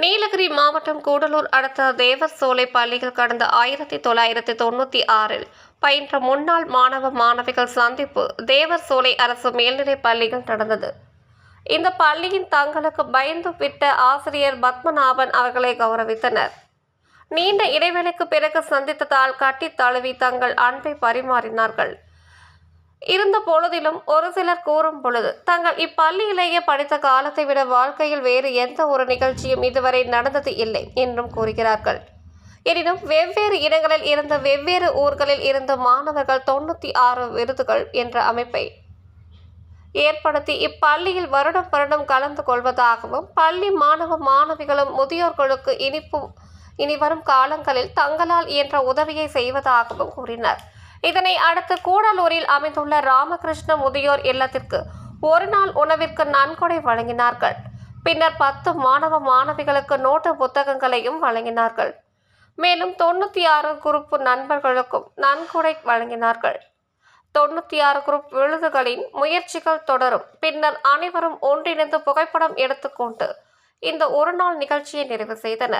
நீலகிரி மாவட்டம் கூடலூர் அடுத்த தேவர் சோலை பள்ளியில் கடந்த ஆயிரத்தி தொள்ளாயிரத்தி தொண்ணூற்றி ஆறில் பயின்ற முன்னாள் மாணவ மாணவிகள் சந்திப்பு தேவர் சோலை அரசு மேல்நிலைப் பள்ளியில் நடந்தது. இந்த பள்ளியின் தங்களுக்கு பயந்து விட்ட ஆசிரியர் பத்மநாபன் அவர்களை கௌரவித்தனர். நீண்ட இடைவெளிக்கு பிறகு சந்தித்ததால் கட்டித் தழுவி தங்கள் அன்பை பரிமாறினார்கள். இருந்த பொழுதிலும் ஒரு சிலர் கூறும் பொழுது தங்கள் இப்பள்ளியிலேயே படித்த காலத்தை விட வாழ்க்கையில் வேறு எந்த ஒரு நிகழ்ச்சியும் இதுவரை நடந்தது இல்லை என்றும் கூறுகிறார்கள். எனினும் வெவ்வேறு இடங்களில் இருந்த வெவ்வேறு ஊர்களில் இருந்த மாணவர்கள் தொண்ணூற்றி ஆறு விருதுகள் என்ற அமைப்பை ஏற்படுத்தி இப்பள்ளியில் வருடம் வருடம் கலந்து கொள்வதாகவும் பள்ளி மாணவ மாணவிகளும் முதியோர்களுக்கு இனிப்பும் இனி வரும் காலங்களில் தங்களால் இயன்ற உதவியை செய்வதாகவும் கூறினர். இதனை அடுத்து கூடலூரில் அமைந்துள்ள ராமகிருஷ்ண முதியோர் இல்லத்திற்கு ஒரு நாள் உணவிற்கு நன்கொடை வழங்கினார்கள். பின்னர் பத்து மாணவ மாணவிகளுக்கு நோட்டு புத்தகங்களையும் வழங்கினார்கள். மேலும் தொண்ணூற்றி ஆறு குரூப் நண்பர்களுக்கும் நன்கொடை வழங்கினார்கள். தொண்ணூற்றி ஆறு குரூப் விழுதுகளின் முயற்சிகள் தொடரும். பின்னர் அனைவரும் ஒன்றிணைந்து புகைப்படம் எடுத்துக்கொண்டு இந்த ஒரு நாள் நிகழ்ச்சியை நிறைவு செய்தனர்.